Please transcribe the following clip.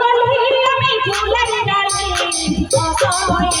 বলি আমি চলে যাই অসময়ে